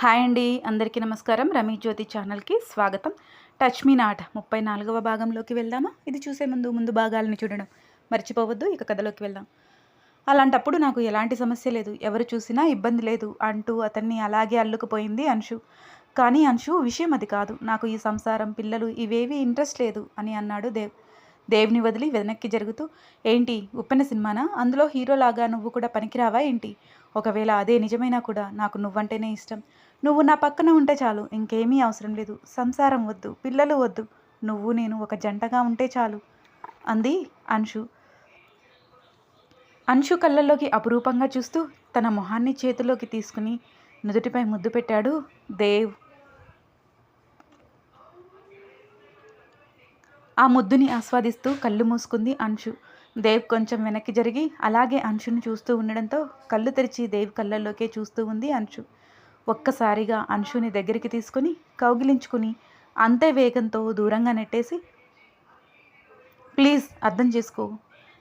Hi అండి అందరికీ నమస్కారం. రమీ జ్యోతి ఛానల్కి స్వాగతం. టచ్ మీ నాట్ ముప్పై నాలుగవ భాగంలోకి వెళ్దామా? ఇది చూసే ముందు ముందు భాగాలను చూడడం మర్చిపోవద్దు ఇక కథలోకి వెళ్దాం. అలాంటప్పుడు నాకు ఎలాంటి సమస్య లేదు. ఎవరు చూసినా ఇబ్బంది లేదు అంటూ అతన్ని అలాగే అల్లుకుపోయింది అంశు. కానీ అంశు విషయం అది కాదు. నాకు ఈ సంసారం పిల్లలు ఇవేవి ఇంట్రెస్ట్ లేదు అని అన్నాడు దేవ్. దేవ్ని వదిలి వెనక్కి జరుగుతూ ఏంటి ఉప్పెన సినిమానా? అందులో హీరోలాగా నువ్వు కూడా పనికిరావా ఏంటి? ఒకవేళ అదే నిజమైనా కూడా నాకు నువ్వంటేనే ఇష్టం. నువ్వు నా పక్కన ఉంటే చాలు ఇంకేమీ అవసరం లేదు. సంసారం వద్దు పిల్లలు వద్దు. నువ్వు నేను ఒక జంటగా ఉంటే చాలు అంది అంశు. అంశు కళ్ళల్లోకి అపురూపంగా చూస్తూ తన మొహాన్ని చేతిలోకి తీసుకుని నుదుటిపై ముద్దు పెట్టాడు దేవ్. ఆ ముద్దుని ఆస్వాదిస్తూ కళ్ళు మూసుకుంది అంశు. దేవ్ కొంచెం వెనక్కి జరిగి అలాగే అంశుని చూస్తూ ఉండడంతో కళ్ళు తెరిచి దేవ్ కళ్ళల్లోకే చూస్తూ ఉంది అంశు. ఒక్కసారిగా అంశుని దగ్గరికి తీసుకుని కౌగిలించుకుని అంతే వేగంతో దూరంగా నెట్టేసి ప్లీజ్ అర్థం చేసుకో.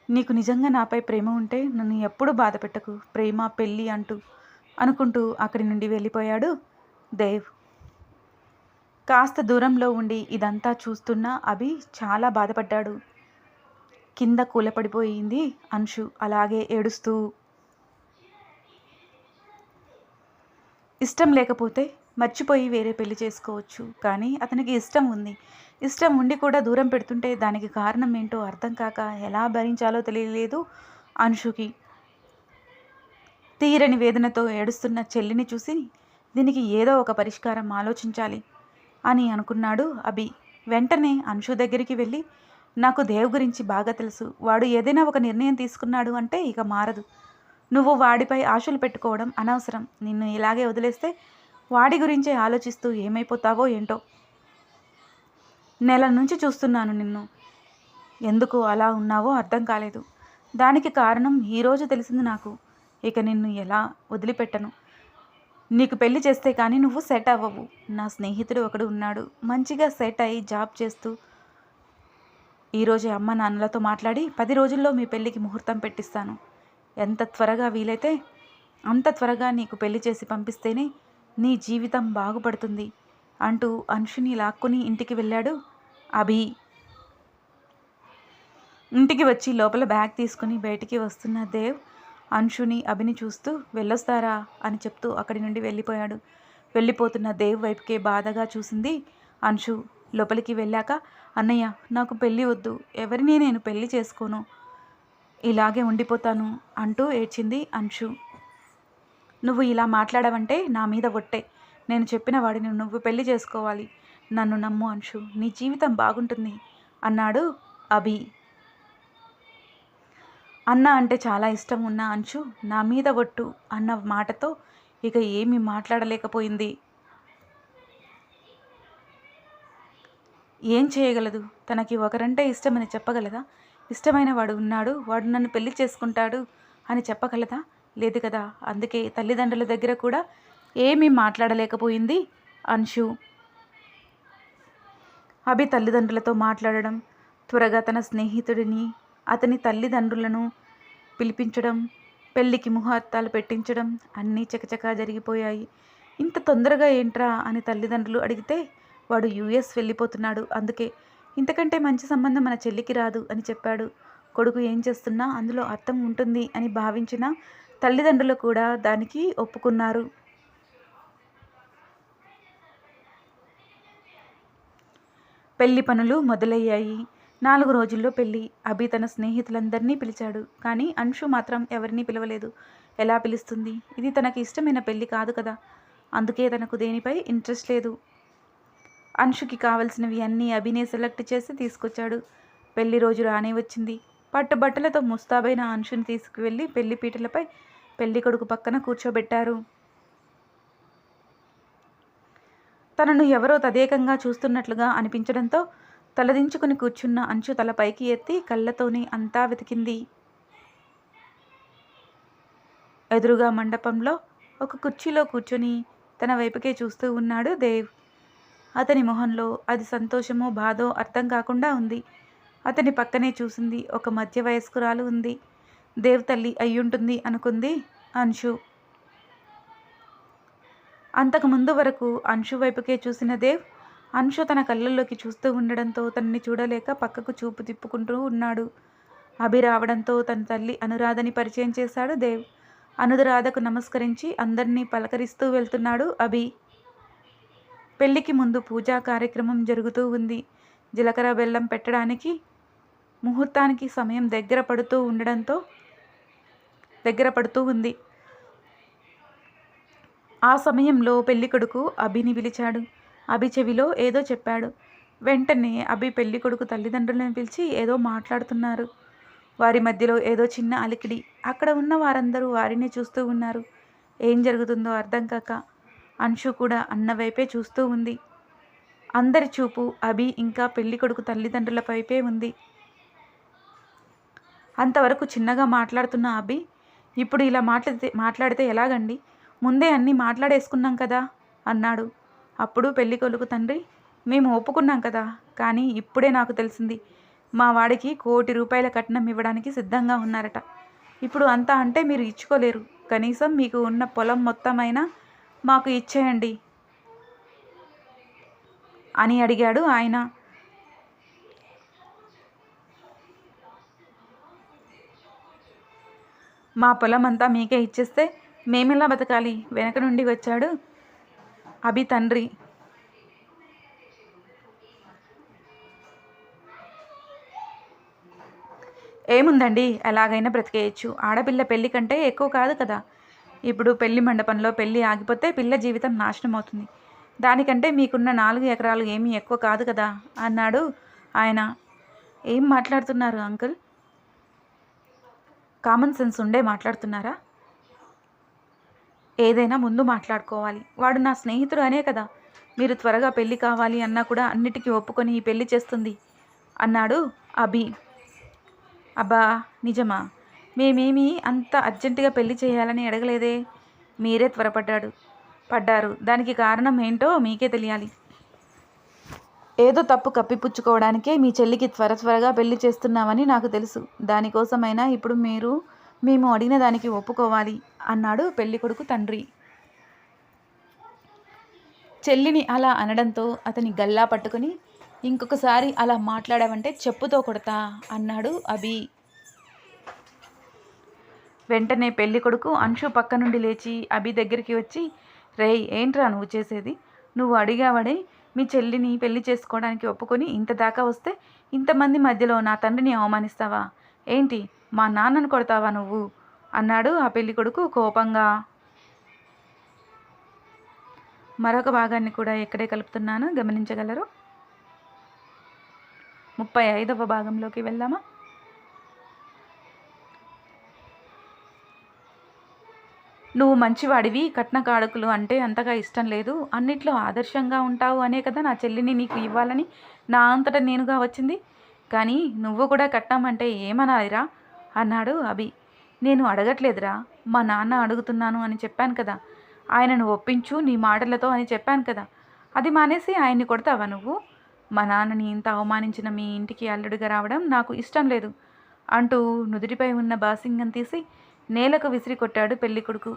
నీకు నిజంగా నాపై ప్రేమ ఉంటే నన్ను ఎప్పుడూ బాధ పెట్టకు. ప్రేమ పెళ్ళి అంటూ అనుకుంటూ అక్కడి నుండి వెళ్ళిపోయాడు దేవ్. కాస్త దూరంలో ఉండి ఇదంతా చూస్తున్న అభి చాలా బాధపడ్డాడు. కింద కూలపడిపోయింది అంశు. అలాగే ఏడుస్తూ ఇష్టం లేకపోతే మర్చిపోయి వేరే పెళ్ళి చేసుకోవచ్చు. కానీ అతనికి ఇష్టం ఉంది. ఇష్టం ఉండి కూడా దూరం పెడుతుంటే దానికి కారణం ఏంటో అర్థం కాక ఎలా భరించాలో తెలియలేదు అనుషుకి. తీరని వేదనతో ఏడుస్తున్న చెల్లిని చూసి దీనికి ఏదో ఒక పరిష్కారం ఆలోచించాలి అని అనుకున్నాడు అభి. వెంటనే అంశు దగ్గరికి వెళ్ళి నాకు దేవ్ గురించి బాగా తెలుసు. వాడు ఏదైనా ఒక నిర్ణయం తీసుకున్నాడు అంటే ఇక మారదు. నువ్వు వాడిపై ఆశలు పెట్టుకోవడం అనవసరం. నిన్ను ఇలాగే వదిలేస్తే వాడి గురించే ఆలోచిస్తూ ఏమైపోతావో ఏంటో. నెల నుంచి చూస్తున్నాను నిన్ను. ఎందుకు అలా ఉన్నావో అర్థం కాలేదు. దానికి కారణం ఈరోజు తెలిసింది నాకు. ఇక నిన్ను ఎలా వదిలిపెట్టను? నీకు పెళ్ళి చేస్తే కానీ నువ్వు సెట్ అవ్వవు. నా స్నేహితుడు ఒకడు ఉన్నాడు. మంచిగా సెట్ అయ్యి జాబ్ చేస్తూ ఈరోజే అమ్మ నాన్నలతో మాట్లాడి పది రోజుల్లో మీ పెళ్ళికి ముహూర్తం పెట్టిస్తాను. ఎంత త్వరగా వీలైతే అంత త్వరగా నీకు పెళ్ళి చేసి పంపిస్తేనే నీ జీవితం బాగుపడుతుంది అంటూ అంశుని లాక్కుని ఇంటికి వెళ్ళాడు అభి. ఇంటికి వచ్చి లోపల బ్యాగ్ తీసుకుని బయటికి వస్తున్న దేవ్ అంశుని అభిని చూస్తూ వెళ్ళొస్తారా? అని చెప్తూ అక్కడి నుండి వెళ్ళిపోయాడు. వెళ్ళిపోతున్న దేవ్ వైపుకే బాధగా చూసింది అంశు. లోపలికి వెళ్ళాక అన్నయ్య నాకు పెళ్ళి వద్దు. ఎవరిని నేను పెళ్ళి చేసుకోను? ఇలాగే ఉండిపోతాను అంటూ ఏడ్చింది అంశు. నువ్వు ఇలా మాట్లాడవంటే నా మీద ఒట్టే. నేను చెప్పిన వాడిని నువ్వు పెళ్ళి చేసుకోవాలి. నన్ను నమ్ము అంశు. నీ జీవితం బాగుంటుంది అన్నాడు అభి. అన్న అంటే చాలా ఇష్టం ఉన్న అంశు నా మీద ఒట్టు అన్న మాటతో ఇక ఏమీ మాట్లాడలేకపోయింది. ఏం చేయగలదు? తనకి ఒకరంటే ఇష్టమని చెప్పగలదా? ఇష్టమైన వాడు ఉన్నాడు వాడు నన్ను పెళ్ళి చేసుకుంటాడు అని చెప్పగలదా? లేదు కదా. అందుకే తల్లిదండ్రుల దగ్గర కూడా ఏమీ మాట్లాడలేకపోయింది అంశు. అభి తల్లిదండ్రులతో మాట్లాడడం త్వరగా తన స్నేహితుడిని అతని తల్లిదండ్రులను పిలిపించడం పెళ్ళికి ముహూర్తాలు పెట్టించడం అన్నీ చకచకా జరిగిపోయాయి. ఇంత తొందరగా ఏంట్రా అని తల్లిదండ్రులు అడిగితే వాడు యుఎస్ వెళ్ళిపోతున్నాడు. అందుకే ఇంతకంటే మంచి సంబంధం మన చెల్లికి రాదు అని చెప్పాడు. కొడుకు ఏం చేస్తున్నా అందులో అర్థం ఉంటుంది అని భావించిన తల్లిదండ్రులు కూడా దానికి ఒప్పుకున్నారు. పెళ్ళి పనులు మొదలయ్యాయి. నాలుగు రోజుల్లో పెళ్ళి అభి తన స్నేహితులందరినీ పిలిచాడు. కానీ అంశు మాత్రం ఎవరినీ పిలవలేదు. ఎలా పిలుస్తుంది? ఇది తనకి ఇష్టమైన పెళ్ళి కాదు కదా. అందుకే తనకు దేనిపై ఇంట్రెస్ట్ లేదు. అంశుకి కావలసినవి అన్నీ అభినే సెలెక్ట్ చేసి తీసుకొచ్చాడు. పెళ్ళి రోజు రానే వచ్చింది. పట్టు బట్టలతో ముస్తాబైన అంశుని తీసుకువెళ్ళి పెళ్ళి పీటలపై పెళ్ళి కొడుకు పక్కన కూర్చోబెట్టారు. తనను ఎవరో తదేకంగా చూస్తున్నట్లుగా అనిపించడంతో తలదించుకుని కూర్చున్న అంచు తల పైకి ఎత్తి కళ్ళతోనే అంతా వెతికింది. ఎదురుగా మండపంలో ఒక కుర్చీలో కూర్చొని తన వైపుకే చూస్తూ ఉన్నాడు దేవ్. అతని మొహంలో అది సంతోషమో బాధో అర్థం కాకుండా ఉంది. అతని పక్కనే చూసింది ఒక మధ్య వయస్కురాలు ఉంది దేవతల్లి అయ్యుంటుంది అనుకుంది అంశు. అంతకు ముందు వరకు అంశు వైపుకే చూసిన దేవ్ అంశు తన కళ్ళల్లోకి చూస్తూ ఉండడంతో తనని చూడలేక పక్కకు చూపు తిప్పుకుంటూ ఉన్నాడు. అభి రావడంతో తన తల్లి అనురాధని పరిచయం చేశాడు దేవ్. అనురాధకు నమస్కరించి అందరినీ పలకరిస్తూ వెళ్తున్నాడు అభి. పెళ్ళికి ముందు పూజా కార్యక్రమం జరుగుతూ ఉంది. జీలకర్ర బెల్లం పెట్టడానికి ముహూర్తానికి సమయం దగ్గర పడుతూ ఉండడంతో దగ్గర పడుతూ ఉంది. ఆ సమయంలో పెళ్ళికొడుకు అభిని పిలిచాడు. అభి చెవిలో ఏదో చెప్పాడు. వెంటనే అభి పెళ్ళికొడుకు తల్లిదండ్రులను పిలిచి ఏదో మాట్లాడుతున్నారు. వారి మధ్యలో ఏదో చిన్న అలికిడి. అక్కడ ఉన్న వారందరూ వారిని చూస్తూ ఉన్నారు. ఏం జరుగుతుందో అర్థం కాక అంశు కూడా అన్న వైపే చూస్తూ ఉంది. అందరి చూపు అభి ఇంకా పెళ్ళికొడుకు తల్లిదండ్రుల వైపే ఉంది. అంతవరకు చిన్నగా మాట్లాడుతున్న అభి ఇప్పుడు ఇలా మాట్లాడితే మాట్లాడితే ఎలాగండి? ముందే అన్నీ మాట్లాడేసుకున్నాం కదా అన్నాడు. అప్పుడు పెళ్ళి కొలుకు తండ్రి మేము ఒప్పుకున్నాం కదా కానీ ఇప్పుడే నాకు తెలిసింది మా వాడికి కోటి రూపాయల కట్నం ఇవ్వడానికి సిద్ధంగా ఉన్నారట. ఇప్పుడు అంతా అంటే మీరు ఇచ్చుకోలేరు. కనీసం మీకు ఉన్న పొలం మొత్తమైనా మాకు ఇచ్చేయండి అని అడిగాడు ఆయన. మా పొలం అంతా మీకే ఇచ్చేస్తే మేమెలా బతకాలి? వెనక నుండి వచ్చాడు అభి తండ్రి. ఏముందండి? ఎలాగైనా బ్రతికేయచ్చు. ఆడపిల్ల పెళ్ళి కంటే ఎక్కువ కాదు కదా. ఇప్పుడు పెళ్ళి మండపంలో పెళ్ళి ఆగిపోతే పిల్ల జీవితం నాశనం అవుతుంది. దానికంటే మీకున్న నాలుగు ఎకరాలు ఏమీ ఎక్కువ కాదు కదా? అన్నాడు ఆయన. ఏం మాట్లాడుతున్నారు అంకుల్? కామన్ సెన్స్ ఉండే మాట్లాడుతున్నారా? ఏదైనా ముందు మాట్లాడుకోవాలి. వాడు నా స్నేహితుడు అనే కదా. మీరు త్వరగా పెళ్ళి కావాలి అన్నా కూడా అన్నిటికీ ఒప్పుకొని ఈ పెళ్ళి చేస్తుంది అన్నాడు అభి. అబ్బా నిజమా? మేమేమి అంత అర్జెంటుగా పెళ్ళి చేయాలని అడగలేదే. మీరే త్వరపడ్డాడు. పడ్డారు. దానికి కారణం ఏంటో మీకే తెలియాలి. ఏదో తప్పు కప్పిపుచ్చుకోవడానికే మీ చెల్లికి త్వర త్వరగా పెళ్ళి చేస్తున్నామని నాకు తెలుసు. దానికోసమైనా ఇప్పుడు మీరు మేము అడిగిన దానికి ఒప్పుకోవాలి అన్నాడు పెళ్ళికొడుకు తండ్రి. చెల్లిని అలా అనడంతో అతని గల్లా పట్టుకుని ఇంకొకసారి అలా మాట్లాడావంటే చెప్పుతో కొడతా అన్నాడు అభి. వెంటనే పెళ్ళి కొడుకు అంశు పక్క నుండి లేచి అభి దగ్గరికి వచ్చి రేయ్ ఏంట్రా నువ్వు చేసేది? నువ్వు అడిగావడే మీ చెల్లిని పెళ్ళి చేసుకోవడానికి ఒప్పుకొని ఇంత దాకా వస్తే ఇంతమంది మధ్యలో నా తండ్రిని అవమానిస్తావా? ఏంటి మా నాన్నను కొడతావా నువ్వు? అన్నాడు ఆ పెళ్ళి కొడుకు కోపంగా. మరొక భాగాన్ని కూడా ఎక్కడే కలుపుతున్నాను గమనించగలరు? ముప్పై ఐదవ భాగంలోకి వెళ్దామా? నువ్వు మంచివాడివి కట్న కాడుకులు అంటే అంతగా ఇష్టం లేదు. అన్నిట్లో ఆదర్శంగా ఉంటావు అనే కదా నా చెల్లిని నీకు ఇవ్వాలని నా అంతట నేనుగా వచ్చింది. కానీ నువ్వు కూడా కట్నం అంటే ఏమనాలిరా? అన్నాడు అభి. నేను అడగట్లేదురా. మా నాన్న అడుగుతున్నాను అని చెప్పాను కదా. ఆయనను ఒప్పించు నీ మాటలతో అని చెప్పాను కదా. అది మానేసి ఆయన్ని కొడతావా నువ్వు? మా నాన్నని ఇంత అవమానించిన మీ ఇంటికి అల్లుడిగా రావడం నాకు ఇష్టం లేదు. అంటూ నుదుటిపై ఉన్న బాసింగం తీసి నేలకు విసిరి కొట్టాడు పెళ్ళి కొడుకు.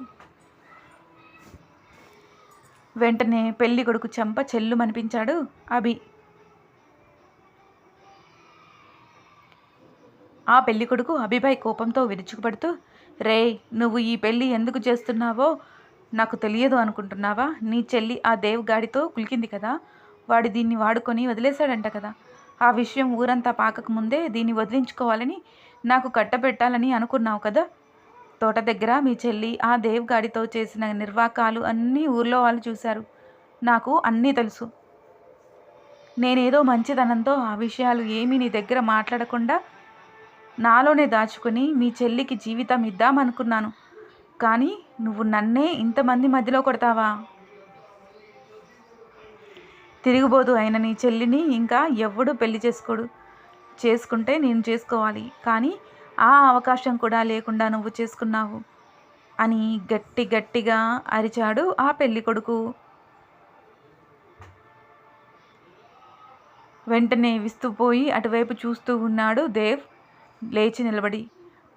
వెంటనే పెళ్ళి కొడుకు చెంప చెల్లుమనిపించాడు అభి. ఆ పెళ్ళి కొడుకు అభిపై కోపంతో విరుచుకుపడుతూ రే నువ్వు ఈ పెళ్ళి ఎందుకు చేస్తున్నావో నాకు తెలియదు అనుకుంటున్నావా? నీ చెల్లి ఆ దేవ్ గాడితో కులికింది కదా వాడు దీన్ని వాడుకొని వదిలేశాడంట కదా. ఆ విషయం ఊరంతా పాకకముందే దీన్ని వదిలించుకోవాలని నాకు కట్టబెట్టాలని అనుకున్నావు కదా తోట దగ్గర మీ చెల్లి ఆ దేవ్ గాడితో చేసిన నిర్వాకాలు అన్నీ ఊర్లో వాళ్ళు చూశారు. నాకు అన్నీ తెలుసు. నేనేదో మంచితనంతో ఆ విషయాలు ఏమీ నీ దగ్గర మాట్లాడకుండా నాలోనే దాచుకుని మీ చెల్లికి జీవితం ఇద్దామనుకున్నాను. కానీ నువ్వు నన్నే ఇంతమంది మధ్యలో కొడతావా? తిరిగిబోదు అయిన నీ చెల్లిని ఇంకా ఎవడు పెళ్ళి చేసుకోడు. చేసుకుంటే నేను చేసుకోవాలి. కానీ ఆ అవకాశం కూడా లేకుండా నువ్వు చేసుకున్నావు అని గట్టి గట్టిగా అరిచాడు ఆ పెళ్ళి కొడుకు. వెంటనే విస్తుపోయి అటువైపు చూస్తూ ఉన్నాడు దేవ్. లేచి నిలబడి.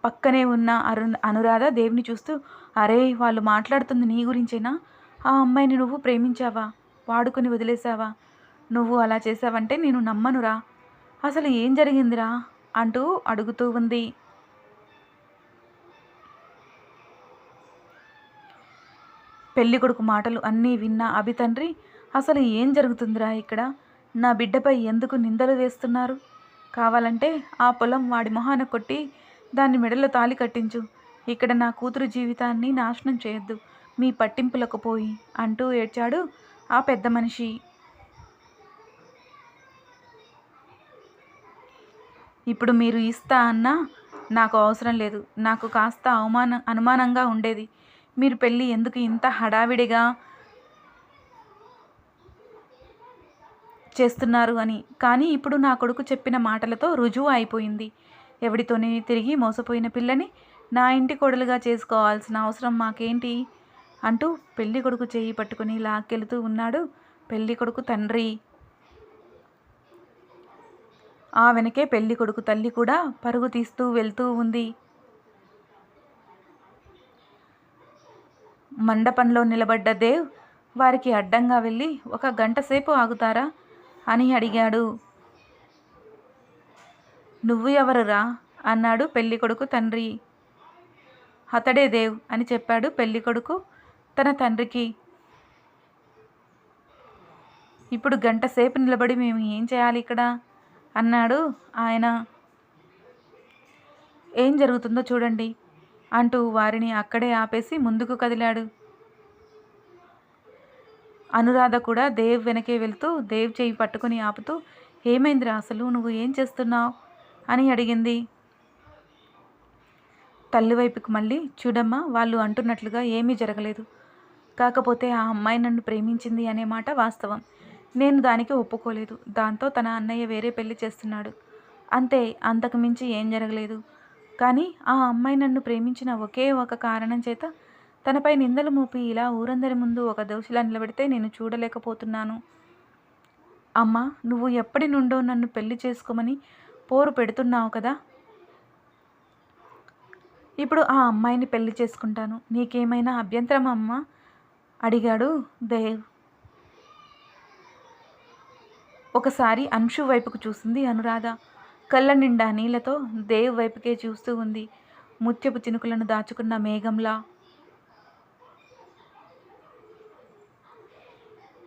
పక్కనే ఉన్న అరు అనురాధ దేవ్ని చూస్తూ అరే వాళ్ళు మాట్లాడుతుంది నీ గురించేనా? ఆ అమ్మాయిని నువ్వు ప్రేమించావా? వాడుకొని వదిలేసావా నువ్వు అలా చేసావంటే నేను నమ్మనురా. అసలు ఏం జరిగిందిరా? అంటూ అడుగుతూ ఉంది. పెళ్ళికొడుకు మాటలు అన్నీ విన్న అభి తండ్రి అసలు ఏం జరుగుతుందిరా ఇక్కడ? నా బిడ్డపై ఎందుకు నిందలు వేస్తున్నారు? కావాలంటే ఆ పొలం వాడి మొహాన కొట్టి దాన్ని మెడలో తాలి కట్టించు. ఇక్కడ నా కూతురు జీవితాన్ని నాశనం చేయొద్దు. మీ పట్టింపులకు పోయి అంటూ ఏడ్చాడు ఆ పెద్ద మనిషి. ఇప్పుడు మీరు ఇస్తా అన్నా నాకు అవసరం లేదు. నాకు కాస్త అవమాన అనుమానంగా ఉండేది. మీరు పెళ్ళి ఎందుకు ఇంత హడావిడిగా చేస్తున్నారు అని. కానీ ఇప్పుడు నా కొడుకు చెప్పిన మాటలతో రుజువు అయిపోయింది. ఎవడితోనే తిరిగి మోసపోయిన పిల్లని నా ఇంటి కొడలుగా చేసుకోవాల్సిన అవసరం మాకేంటి? అంటూ పెళ్ళి కొడుకు చేయి పట్టుకుని లాక్కెళుతూ ఉన్నాడు పెళ్ళి కొడుకు తండ్రి. ఆ వెనకే పెళ్ళి కొడుకు తల్లి కూడా పరుగు తీస్తూ వెళ్తూ ఉంది. మండపంలో నిలబడ్డ దేవ్ వారికి అడ్డంగా వెళ్ళి ఒక గంట సేపు ఆగుతారా? అని అడిగాడు. నువ్వు ఎవరురా? అన్నాడు పెళ్ళికొడుకు తండ్రి. అతడే దేవ్ అని చెప్పాడు పెళ్ళికొడుకు తన తండ్రికి. ఇప్పుడు గంట సేపు నిలబడి మేము ఏం చేయాలి ఇక్కడ? అన్నాడు ఆయన. ఏం జరుగుతుందో చూడండి అంటూ వారిని అక్కడే ఆపేసి ముందుకు కదిలాడు. అనురాధ కూడా దేవ్ వెనకే వెళ్తూ దేవ్ చేయి పట్టుకుని ఆపుతూ ఏమైందిరా? అసలు నువ్వు ఏం చేస్తున్నావు? అని అడిగింది. తల్లి వైపుకు మళ్ళీ చూడమ్మా వాళ్ళు అంటున్నట్లుగా ఏమీ జరగలేదు. కాకపోతే ఆ అమ్మాయి నన్ను ప్రేమించింది అనే మాట వాస్తవం. నేను దానికి ఒప్పుకోలేదు. దాంతో తన అన్నయ్య వేరే పెళ్ళి చేస్తున్నాడు. అంతే అంతకుమించి ఏం జరగలేదు. కానీ ఆ అమ్మాయి నన్ను ప్రేమించిన ఒకే ఒక కారణం చేత తనపై నిందలు మోపి ఇలా ఊరందరి ముందు ఒక దోషిలా నిలబెడితే నేను చూడలేకపోతున్నాను. అమ్మా నువ్వు ఎప్పటి నుండో నన్ను పెళ్ళి చేసుకోమని పోరు పెడుతున్నావు కదా? ఇప్పుడు ఆ అమ్మాయిని పెళ్ళి చేసుకుంటాను. నీకేమైనా అభ్యంతరం అమ్మా? అడిగాడు దేవ్. ఒకసారి అంశు వైపుకు చూసింది అనురాధ. కళ్ళ నిండా నీళ్ళతో దేవ్ వైపుకే చూస్తూ ఉంది. ముత్యపు చినుకులను దాచుకున్న మేఘంలా.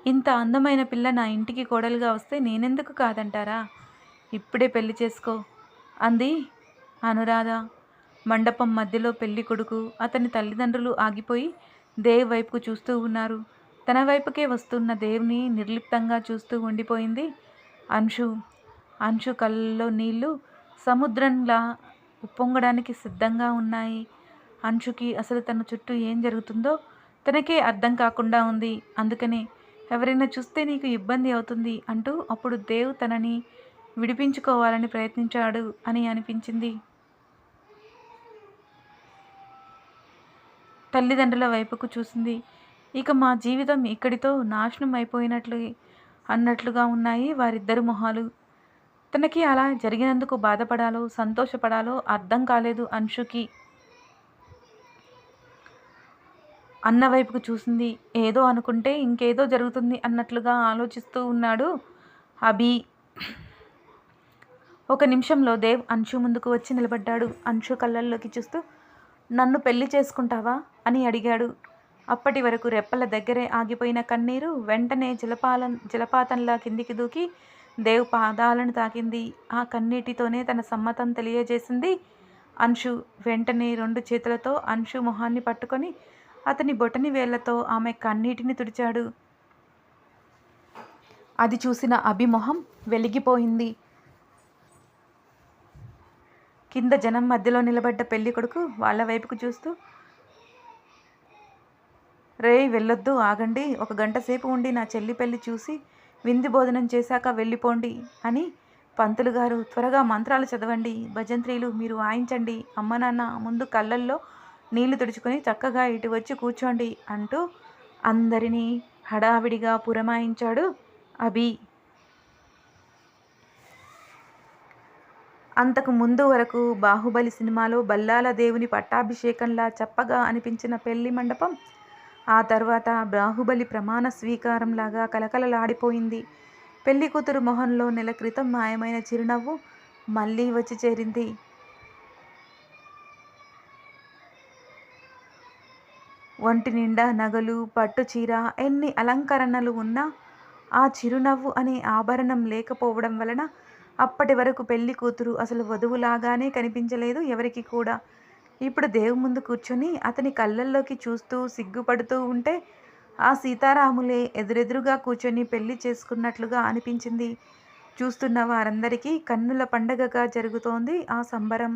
ఇంత అందమైన పిల్ల నా ఇంటికి కోడలుగా వస్తే నేనెందుకు కాదంటారా? ఇప్పుడే పెళ్ళి చేసుకో. అంది అనురాధ. మండపం మధ్యలో పెళ్ళి కొడుకు అతని తల్లిదండ్రులు ఆగిపోయి దేవ్ వైపుకు చూస్తూ ఉన్నారు. తన వైపుకే వస్తున్న దేవుని నిర్లిప్తంగా చూస్తూ ఉండిపోయింది అంశు. అంచు కళ్ళల్లో నీళ్ళు సముద్రంలా ఉప్పొంగడానికి సిద్ధంగా ఉన్నాయి. అంచుకి అసలు తన చుట్టూ ఏం జరుగుతుందో తనకే అర్థం కాకుండా ఉంది. అందుకనే ఎవరైనా చూస్తే నీకు ఇబ్బంది అవుతుంది అంటూ అప్పుడు దేవ్ తనని విడిపించుకోవాలని ప్రయత్నించాడు అని అనిపించింది. తల్లిదండ్రుల వైపుకు చూసింది. ఇక మా జీవితం ఇక్కడితో నాశనం అయిపోయినట్లు అన్నట్లుగా ఉన్నాయి వారిద్దరు మొహాలు. తనకి అలా జరిగినందుకు బాధపడాలో సంతోషపడాలో అర్థం కాలేదు అంశుకి. అన్న వైపుకు చూసింది. ఏదో అనుకుంటే ఇంకేదో జరుగుతుంది అన్నట్లుగా ఆలోచిస్తూ ఉన్నాడు అభి. ఒక నిమిషంలో దేవ్ అంశు ముందుకు వచ్చి నిలబడ్డాడు. అంశు కళ్ళల్లోకి చూస్తూ నన్ను పెళ్ళి చేసుకుంటావా? అని అడిగాడు. అప్పటి వరకు రెప్పల దగ్గరే ఆగిపోయిన కన్నీరు వెంటనే జలపాల జలపాతంలా కిందికి దూకి దేవ్ పాదాలను తాకింది. ఆ కన్నీటితోనే తన సమ్మతం తెలియజేసింది. అంశు వెంటనే రెండు చేతులతో అంశు మొహాన్ని పట్టుకొని అతని బొటని వేళ్ళతో ఆమె కన్నీటిని తుడిచాడు. అది చూసిన అభిమొహం వెలిగిపోయింది. కింద జనం మధ్యలో నిలబడ్డ పెళ్ళి కొడుకు వాళ్ళ వైపుకు చూస్తూ రే వెళ్ళొద్దు ఆగండి. ఒక గంట సేపు ఉండి నా చెల్లి పెళ్ళి చూసి విందు భోజనం చేశాక వెళ్ళిపోండి అని పంతులు గారు త్వరగా మంత్రాలు చదవండి. భజంత్రీలు మీరు వాయించండి అమ్మ నాన్న ముందు కళ్ళల్లో నీళ్ళు తుడుచుకొని చక్కగా ఇటు వచ్చి కూర్చోండి అంటూ అందరినీ హడావిడిగా పురమాయించాడు అభి. అంతకు ముందు వరకు బాహుబలి సినిమాలో బల్లాల దేవుని పట్టాభిషేకంలా చెప్పగా అనిపించిన పెళ్ళి మండపం ఆ తర్వాత బాహుబలి ప్రమాణ స్వీకారంలాగా కలకలలాడిపోయింది. పెళ్ళి కూతురు మొహంలో నెల క్రితం మాయమైన చిరునవ్వు మళ్ళీ వచ్చి చేరింది. ఒంటి నిండా నగలు పట్టు చీర ఎన్ని అలంకరణలు ఉన్నా ఆ చిరునవ్వు అనే ఆభరణం లేకపోవడం వలన అప్పటి వరకు పెళ్ళి కూతురు అసలు వధువులాగానే కనిపించలేదు ఎవరికి కూడా. ఇప్పుడు దేవు ముందు కూర్చొని అతని కళ్ళల్లోకి చూస్తూ సిగ్గుపడుతూ ఉంటే ఆ సీతారాములే ఎదురెదురుగా కూర్చొని పెళ్ళి చేసుకున్నట్లుగా అనిపించింది. చూస్తున్న వారందరికీ కన్నుల పండగగా జరుగుతోంది ఆ సంబరం.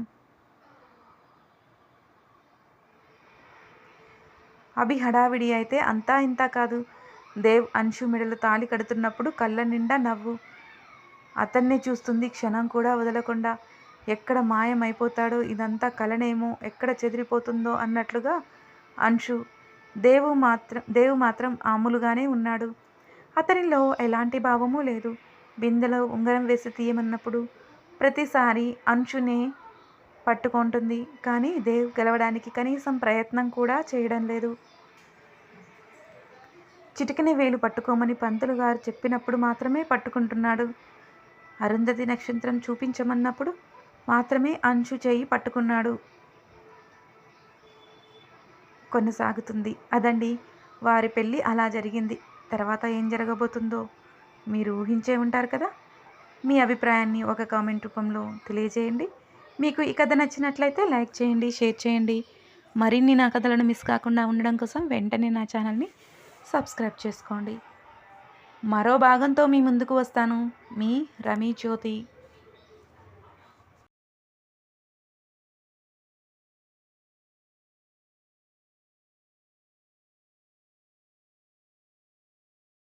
అభి హడావిడి అయితే అంతా ఇంత కాదు. దేవ్ అంశు మెడలు తాళి కడుతున్నప్పుడు కళ్ళ నిండా నవ్వు. అతన్నే చూస్తుంది క్షణం కూడా వదలకుండా. ఎక్కడ మాయమైపోతాడో ఇదంతా కలనేమో ఎక్కడ చెదిరిపోతుందో అన్నట్లుగా అంశు దేవు మాత్రం దేవు మాత్రం ఆములుగానే ఉన్నాడు. అతనిలో ఎలాంటి భావము లేదు. బిందెలో ఉంగరం వేసి తీయమన్నప్పుడు ప్రతిసారి అంశునే పట్టుకుంటుంది. కానీ దేవ్ గెలవడానికి కనీసం ప్రయత్నం కూడా చేయడం లేదు. చిటికని వేలు పట్టుకోమని పంతులు గారు చెప్పినప్పుడు మాత్రమే పట్టుకుంటున్నాడు. అరుంధతి నక్షత్రం చూపించమన్నప్పుడు మాత్రమే అంచు చేయి పట్టుకున్నాడు. కొనసాగుతుంది అదండి వారి పెళ్ళి అలా జరిగింది. తర్వాత ఏం జరగబోతుందో మీరు ఊహించే ఉంటారు కదా? మీ అభిప్రాయాన్ని ఒక కామెంట్ రూపంలో తెలియజేయండి. మీకు ఈ కథ నచ్చినట్లయితే లైక్ చేయండి షేర్ చేయండి. మరిన్ని నా కథలను మిస్ కాకుండా ఉండడం కోసం వెంటనే నా ఛానల్ని సబ్స్క్రైబ్ చేసుకోండి. మరో భాగంతో మీ ముందుకు వస్తాను. మీ రమీ జ్యోతి.